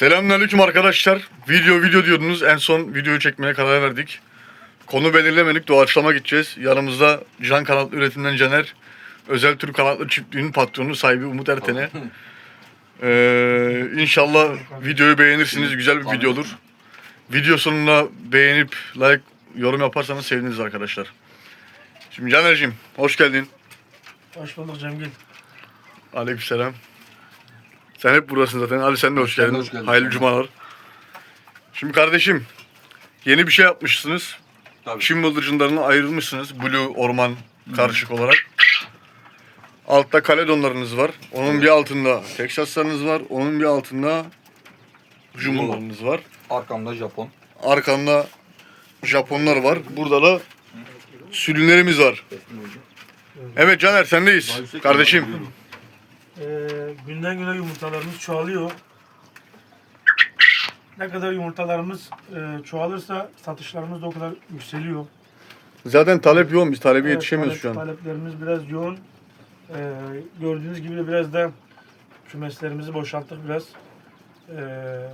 Selamünaleyküm arkadaşlar. Video video diyordunuz. En son videoyu çekmeye karar verdik. Konu belirlemedik. Doğaçlama gideceğiz. Yanımızda Can Kanatlı Üretim'den Caner. Özel Türk Kanatlı Çiftliği'nin patronu sahibi Umut Erten'e. Ee, inşallah videoyu beğenirsiniz. Güzel bir video olur. Video sonuna beğenip like, yorum yaparsanız seviniriz arkadaşlar. Şimdi Caner'cim hoş geldin. Hoş bulduk Cemgil. Aleykümselam. Sen hep buradasın zaten. Ali sen de hoş geldin. hoş geldin. Hayırlı cumalar. Şimdi kardeşim yeni bir şey yapmışsınız. Tabii. Çin bıldırcınlarına ayrılmışsınız. Blue orman karışık olarak. Altta Kaledonlarınız var. Onun bir altında Teksaslarınız var. Onun bir altında Jumbolarınız var. Arkamda Japon. Arkanda Japonlar var. Burada da sülünlerimiz var. Evet Caner sendeyiz. Kardeşim. Ee, günden güne yumurtalarımız çoğalıyor. Ne kadar yumurtalarımız e, çoğalırsa satışlarımız da o kadar yükseliyor. Zaten talep yoğun. Biz talebe Evet, yetişemiyoruz talep- şu an. Taleplerimiz biraz yoğun. Ee, gördüğünüz gibi de biraz da kümeslerimizi boşalttık biraz. Ee,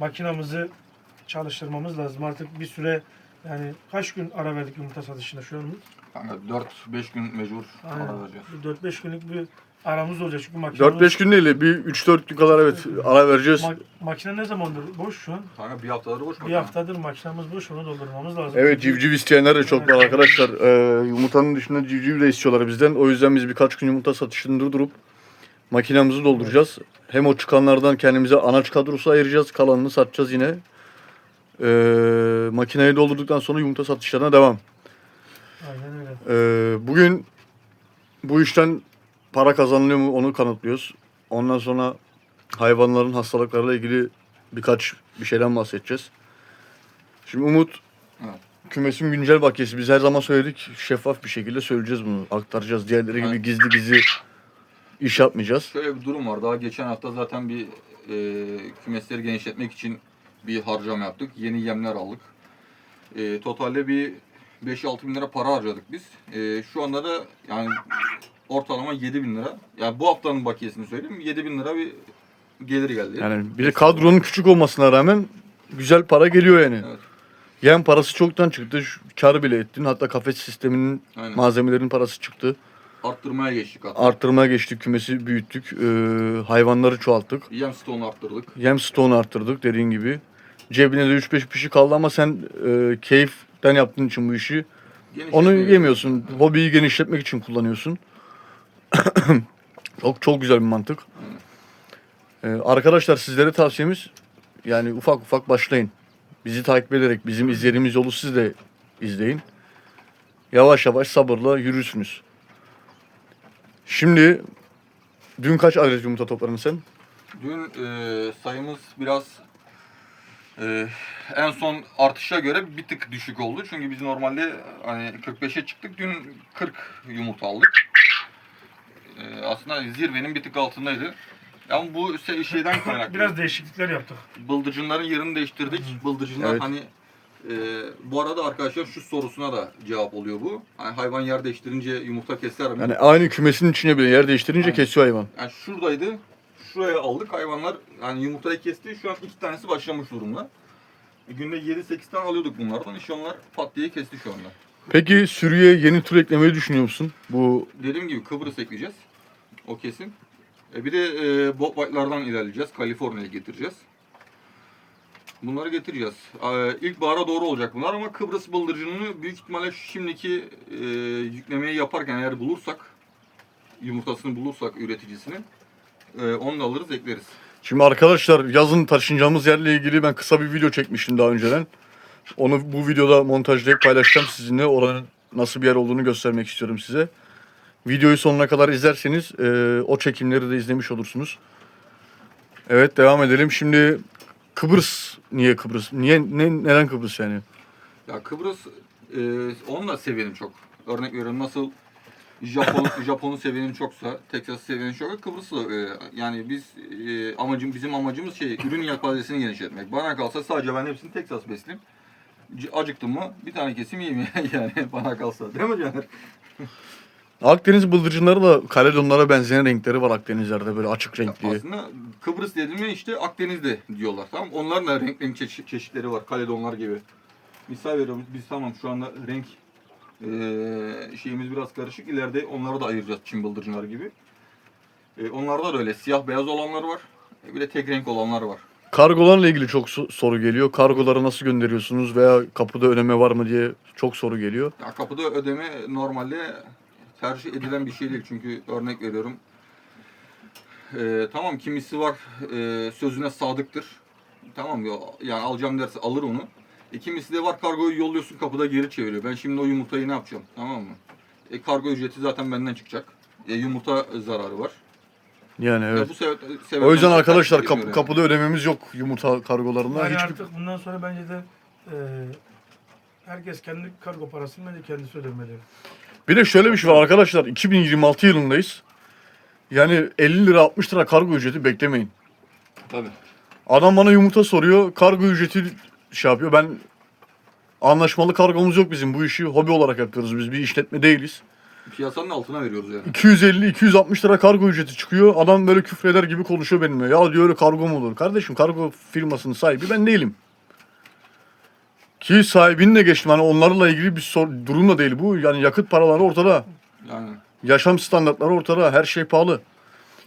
makinamızı çalıştırmamız lazım. Artık bir süre yani kaç gün ara verdik yumurta satışına şu an? Kanka 4-5 gün mecbur Aynen. ara vereceğiz. Bir 4-5 günlük bir aramız olacak çünkü makinamız... 4-5 gün değil de bir 3-4 gün kadar evet ara vereceğiz. Ma- makine ne zamandır boş şu an? Kanka bir haftaları boş Bir makine. haftadır makinamız boş onu doldurmamız lazım. Evet civciv isteyenler de çok var arkadaşlar. Ee, yumurtanın dışında civciv de istiyorlar bizden. O yüzden biz birkaç gün yumurta satışını durdurup makinamızı dolduracağız. Hem o çıkanlardan kendimize anaç kadrosu ayıracağız. Kalanını satacağız yine. Ee, makineyi doldurduktan sonra yumurta satışlarına devam. Aynen öyle. Ee, bugün bu işten para kazanılıyor mu onu kanıtlıyoruz. Ondan sonra hayvanların hastalıklarıyla ilgili birkaç bir şeyden bahsedeceğiz. Şimdi Umut Evet. kümesin güncel bakiyesi biz her zaman söyledik şeffaf bir şekilde söyleyeceğiz bunu aktaracağız. Diğerleri gibi Evet. gizli gizli iş yapmayacağız. Şöyle bir durum var. Daha geçen hafta zaten bir e, kümesleri genişletmek için bir harcama yaptık. Yeni yemler aldık. E, totalde bir 5-6 bin lira para harcadık biz. E, şu anda da yani ortalama 7 bin lira. Yani bu haftanın bakiyesini söyleyeyim. 7 bin lira bir gelir geldi. Yani bir de kadronun küçük olmasına rağmen güzel para geliyor yani. Evet. Yem parası çoktan çıktı. Şu Kar bile ettin. Hatta kafes sisteminin Aynen. malzemelerin parası çıktı. Arttırmaya geçtik hatta. Arttırmaya geçtik, kümesi büyüttük, ee, hayvanları çoğalttık. Yem stoğunu arttırdık. Yem stoğunu arttırdık dediğin gibi. Cebine de 3-5 bir şey kaldı ama sen e, keyiften yaptığın için bu işi onu yemiyorsun. Hobiyi genişletmek için kullanıyorsun. çok çok güzel bir mantık. Ee, arkadaşlar sizlere tavsiyemiz yani ufak ufak başlayın. Bizi takip ederek bizim izlediğimiz yolu siz de izleyin. Yavaş yavaş sabırla yürürsünüz. Şimdi dün kaç adet yumurta topladın sen? Dün e, sayımız biraz e, en son artışa göre bir tık düşük oldu. Çünkü biz normalde hani 45'e çıktık. Dün 40 yumurta aldık. E, aslında zirvenin bir tık altındaydı. Ama bu se- şeyden kaynaklı. Biraz değişiklikler yaptık. Bıldırcınların yerini değiştirdik. Bıldırcınlar Evet. hani e, bu arada arkadaşlar şu sorusuna da cevap oluyor bu. Hani hayvan yer değiştirince yumurta keser mi? Yani aynı kümesin içine bile yer değiştirince Aynen. kesiyor hayvan. Yani şuradaydı. Şuraya aldık hayvanlar yani yumurtayı kesti. Şu an iki tanesi başlamış durumda. E, Günde 7-8 tane alıyorduk bunlardan. İşte onlar pat diye kesti şu anda. Peki sürüye yeni tür eklemeyi düşünüyor musun? Bu Dediğim gibi Kıbrıs ekleyeceğiz. O kesin. E bir de e, Bob White'lardan ilerleyeceğiz. Kaliforniya'ya getireceğiz. Bunları getireceğiz. E, ilk bahara doğru olacak bunlar ama Kıbrıs bıldırcınını büyük ihtimalle şimdiki e, yüklemeyi yaparken eğer bulursak yumurtasını bulursak üreticisini e, onu da alırız ekleriz. Şimdi arkadaşlar yazın taşınacağımız yerle ilgili ben kısa bir video çekmiştim daha önceden. Onu bu videoda montajlayıp paylaşacağım sizinle. Oranın nasıl bir yer olduğunu göstermek istiyorum size. Videoyu sonuna kadar izlerseniz e, o çekimleri de izlemiş olursunuz. Evet devam edelim. Şimdi Kıbrıs niye Kıbrıs? Niye ne, neden Kıbrıs yani? Ya Kıbrıs e, onun da seviyenim çok. Örnek veriyorum nasıl Japon Japon'u seviyenin çoksa, Texas seviyenin çoksa Kıbrıs da öyle. Yani biz e, amacım bizim amacımız şey ürün yelpazesini genişletmek. Bana kalsa sadece ben hepsini Texas besleyeyim. C- Acıktım mı bir tane kesim yiyeyim yani bana kalsa. Değil mi Caner? Akdeniz bıldırcınları da Kaledonlara benzeyen renkleri var Akdenizlerde böyle açık renkli. Aslında Kıbrıs dediğimde işte Akdeniz'de diyorlar tamam. Onların da renk renk çeşi- çeşitleri var Kaledonlar gibi. Misal veriyorum biz tamam şu anda renk eee, şeyimiz biraz karışık. İleride onları da ayıracağız Çin bıldırcınları gibi. E, onlarda da öyle siyah beyaz olanlar var. E, bir de tek renk olanlar var. Kargolarla ilgili çok so- soru geliyor. Kargoları nasıl gönderiyorsunuz veya kapıda öneme var mı diye çok soru geliyor. Ya kapıda ödeme normalde tercih edilen bir şey değil. Çünkü örnek veriyorum. Ee, tamam kimisi var e, sözüne sadıktır. Tamam ya yani alacağım derse alır onu. E, kimisi de var kargoyu yolluyorsun kapıda geri çeviriyor. Ben şimdi o yumurtayı ne yapacağım? Tamam mı? E, kargo ücreti zaten benden çıkacak. E, yumurta zararı var. Yani Ya evet. bu sebep, O yüzden arkadaşlar kapı, yani. kapıda ödememiz yok yumurta kargolarında. Yani Hiçbir... artık bundan sonra bence de e, herkes kendi kargo parasını bence kendisi ödemeli. Bir de şöyle bir şey var arkadaşlar. 2026 yılındayız. Yani 50 lira 60 lira kargo ücreti beklemeyin. Tabii. Adam bana yumurta soruyor. Kargo ücreti şey yapıyor. Ben anlaşmalı kargomuz yok bizim. Bu işi hobi olarak yapıyoruz. Biz bir işletme değiliz. Piyasanın altına veriyoruz yani. 250-260 lira kargo ücreti çıkıyor. Adam böyle küfreder gibi konuşuyor benimle. Ya diyor öyle kargo mu olur? Kardeşim kargo firmasının sahibi ben değilim. Ki sahibinle geçtim. Hani onlarla ilgili bir sor, durum da değil bu. Yani yakıt paraları ortada. Yani Yaşam standartları ortada. Her şey pahalı.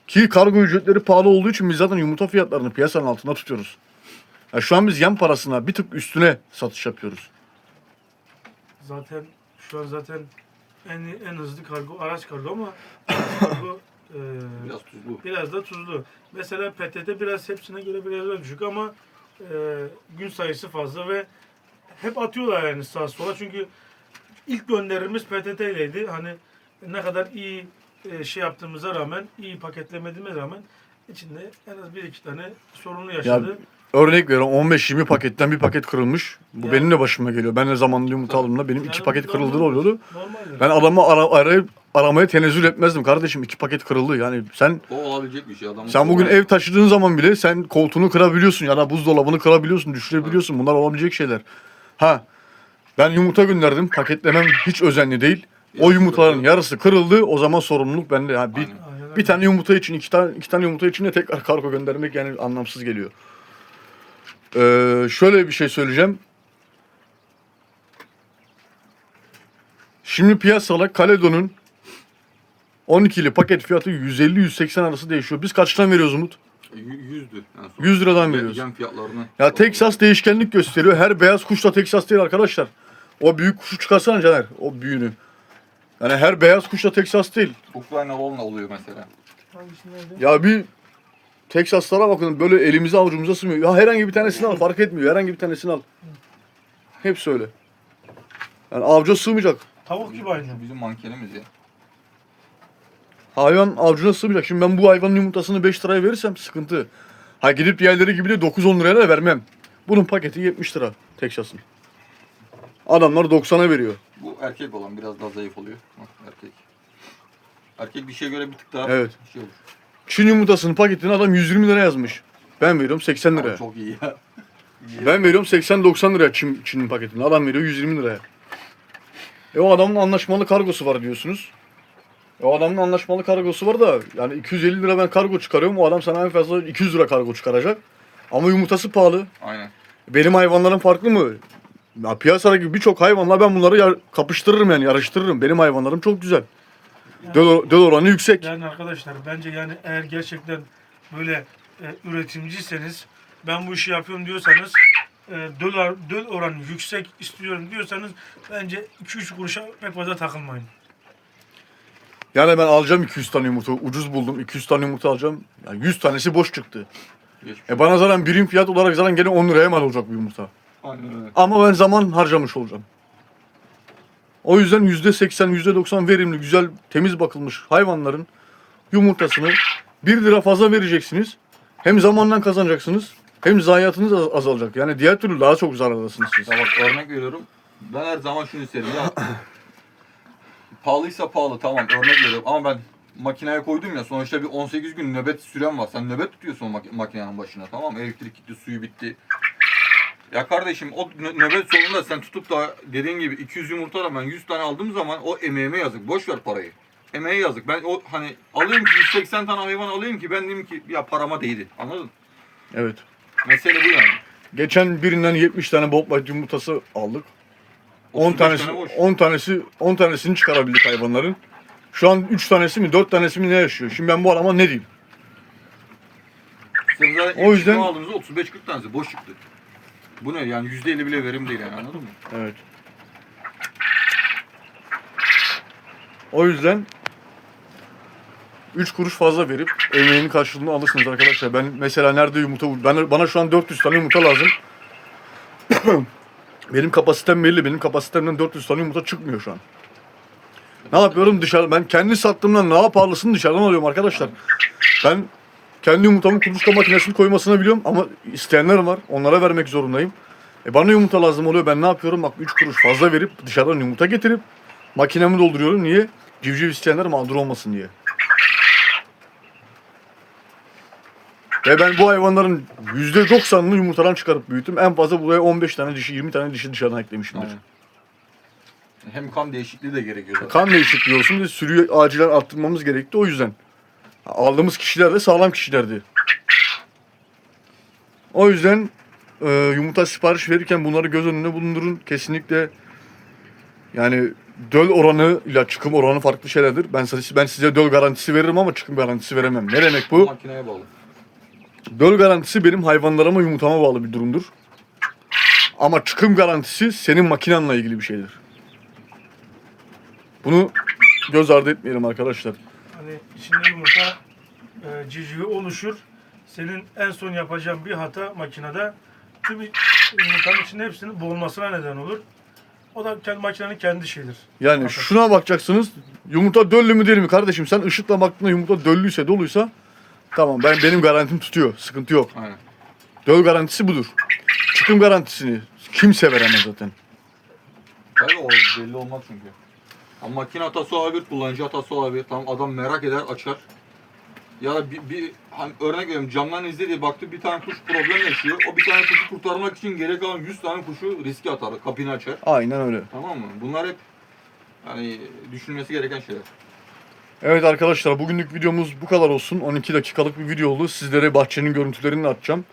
Ki kargo ücretleri pahalı olduğu için biz zaten yumurta fiyatlarını piyasanın altında tutuyoruz. Ya şu an biz yem parasına bir tık üstüne satış yapıyoruz. Zaten şu an zaten en en hızlı kargo araç kargo ama kargo e, biraz tuzlu. biraz da tuzlu. Mesela PTT biraz hepsine göre biraz daha düşük ama e, gün sayısı fazla ve hep atıyorlar yani sağa sola çünkü ilk gönderimiz PTT ileydi. Hani ne kadar iyi e, şey yaptığımıza rağmen, iyi paketlemediğime rağmen içinde en az bir iki tane sorunu yaşadı. Örnek veriyorum 15-20 paketten bir paket kırılmış. Bu Ya. benim de başıma geliyor. Ben de zamanlı yumurta aldığımda benim iki Yani paket bu kırıldığı normal. oluyordu. Normaldir. Ben adamı ara, arayıp aramaya tenezzül etmezdim. Kardeşim iki paket kırıldı. Yani sen O olabilecek bir şey adam. sen bugün ev taşıdığın zaman bile sen koltuğunu kırabiliyorsun ya da buzdolabını kırabiliyorsun, düşürebiliyorsun. Bunlar olabilecek şeyler. Ha ben yumurta gönderdim. Paketlemem hiç özenli değil. O yumurtaların yarısı kırıldı. O zaman sorumluluk bende. Ha, bir, bir tane yumurta için iki tane iki tane yumurta için de tekrar kargo göndermek yani anlamsız geliyor. Ee, şöyle bir şey söyleyeceğim. Şimdi piyasada Kaledon'un 12'li paket fiyatı 150-180 arası değişiyor. Biz kaçtan veriyoruz Umut? Y- Yüzdü. en son. 100 liradan veriyoruz. Yem fiyatlarını. Ya Texas değişkenlik gösteriyor. Her beyaz kuş da Texas değil arkadaşlar. O büyük kuşu çıkarsana Caner. O büyüğünü. Yani her beyaz kuş da Texas değil. Ukraynalı onunla oluyor mesela. Ya bir Texaslara bakın böyle elimize avucumuza sığmıyor. Ya herhangi bir tanesini al fark etmiyor. Herhangi bir tanesini al. Hepsi öyle. Yani avcuna sığmayacak. Tavuk gibi aynı. Bizim mankenimiz ya. Hayvan avcuna sığmayacak. Şimdi ben bu hayvanın yumurtasını 5 liraya verirsem sıkıntı. Ha gidip diğerleri gibi de 9-10 liraya da vermem. Bunun paketi 70 lira Texas'ın. Adamlar 90'a veriyor. Bu erkek olan biraz daha zayıf oluyor. Bak, erkek. Erkek bir şeye göre bir tık daha Evet. şey olur. Çin yumurtasının paketini adam 120 lira yazmış. Ben veriyorum 80 liraya. Ama çok iyi ya. İyi. Ben veriyorum 80-90 liraya Çin, Çin'in paketini. Adam veriyor 120 liraya. E o adamın anlaşmalı kargosu var diyorsunuz. E o adamın anlaşmalı kargosu var da yani 250 lira ben kargo çıkarıyorum. O adam sana en fazla 200 lira kargo çıkaracak. Ama yumurtası pahalı. Aynen. Benim hayvanlarım farklı mı? Ya piyasadaki birçok hayvanla ben bunları yar- kapıştırırım yani yarıştırırım. Benim hayvanlarım çok güzel. Döl, döl oranı yüksek. Yani arkadaşlar bence yani eğer gerçekten böyle e, üretimciyseniz ben bu işi yapıyorum diyorsanız e, döl, döl oranı yüksek istiyorum diyorsanız bence 2-3 kuruşa pek fazla takılmayın. Yani ben alacağım 200 tane yumurta. Ucuz buldum. 200 tane yumurta alacağım. Yani 100 tanesi boş çıktı. Geçmiş. E bana zaten birim fiyat olarak zaten gene 10 liraya mal olacak bu yumurta. Aynen öyle. Ama ben zaman harcamış olacağım. O yüzden %80, %90 verimli, güzel, temiz bakılmış hayvanların yumurtasını 1 lira fazla vereceksiniz. Hem zamandan kazanacaksınız hem zayiatınız az- azalacak. Yani diğer türlü daha çok zarardasınız siz. Ya bak örnek veriyorum. Ben her zaman şunu isterim ya. Pahalıysa pahalı tamam örnek veriyorum ama ben makineye koydum ya sonuçta bir 18 gün nöbet süren var. Sen nöbet tutuyorsun mak- makinenin başına tamam? Elektrik gitti, suyu bitti. Ya kardeşim o nö- nöbet sonunda sen tutup da dediğin gibi 200 yumurta ben 100 tane aldığım zaman o emeğime yazık. Boş ver parayı. emeğe yazık. Ben o hani alayım ki 180 tane hayvan alayım ki ben diyeyim ki ya parama değdi. Anladın? Evet. Mesele bu yani. Geçen birinden 70 tane bobbat yumurtası aldık. 10 35 tanesi tane boş. 10 tanesi 10 tanesini çıkarabildik hayvanların. Şu an 3 tanesi mi 4 tanesi mi ne yaşıyor? Şimdi ben bu adama ne diyeyim? Zaten O yüzden aldığımızda 35-40 tanesi boş çıktı. Bu ne yani %50 bile verim değil yani anladın mı? Evet. O yüzden 3 kuruş fazla verip emeğinin karşılığını alırsınız arkadaşlar. Ben mesela nerede yumurta ben bana şu an 400 tane yumurta lazım. benim kapasitem belli. Benim kapasitemden 400 tane yumurta çıkmıyor şu an. Ne yapıyorum dışarı? Ben kendi sattığımdan daha pahalısını dışarıdan alıyorum arkadaşlar. Ben kendi yumurtamın kuluçka makinesini koymasını biliyorum ama isteyenler var. Onlara vermek zorundayım. E bana yumurta lazım oluyor. Ben ne yapıyorum? Bak 3 kuruş fazla verip dışarıdan yumurta getirip makinemi dolduruyorum. Niye? Civciv isteyenler mağdur olmasın diye. Ve ben bu hayvanların %90'ını yumurtadan çıkarıp büyüttüm. En fazla buraya 15 tane dişi, 20 tane dişi dışarıdan eklemişimdir. Aynen. Hem kan değişikliği de gerekiyor zaten. Kan değişikliği olsun diye sürüyü acilen arttırmamız gerekti o yüzden. Aldığımız kişiler de sağlam kişilerdi. O yüzden e, yumurta sipariş verirken bunları göz önünde bulundurun. Kesinlikle yani döl oranı ile çıkım oranı farklı şeylerdir. Ben size, ben size döl garantisi veririm ama çıkım garantisi veremem. Ne demek bu? Makineye bağlı. Döl garantisi benim hayvanlarıma yumurtama bağlı bir durumdur. Ama çıkım garantisi senin makinanla ilgili bir şeydir. Bunu göz ardı etmeyelim arkadaşlar. Hani içinde yumurta e, civcivi oluşur. Senin en son yapacağın bir hata makinede tüm yumurtanın içinde hepsinin boğulmasına neden olur. O da kendi makinenin kendi şeyidir. Yani Hatası. şuna bakacaksınız. Yumurta döllü mü değil mi kardeşim? Sen ışıkla baktığında yumurta döllüyse doluysa tamam ben benim garantim tutuyor. Sıkıntı yok. Aynen. Döl garantisi budur. Çıkım garantisini kimse veremez zaten. Tabii o belli olmaz çünkü. Ama makine hatası olabilir, kullanıcı hatası olabilir. Tamam adam merak eder, açar. Ya da bir, bir hani örnek veriyorum camdan izledi baktı bir tane kuş problem yaşıyor. O bir tane kuşu kurtarmak için geri kalan 100 tane kuşu riske atar, kapını açar. Aynen öyle. Tamam mı? Bunlar hep hani düşünmesi gereken şeyler. Evet arkadaşlar bugünlük videomuz bu kadar olsun. 12 dakikalık bir video oldu. Sizlere bahçenin görüntülerini atacağım.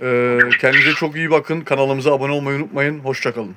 Ee, kendinize çok iyi bakın. Kanalımıza abone olmayı unutmayın. Hoşçakalın.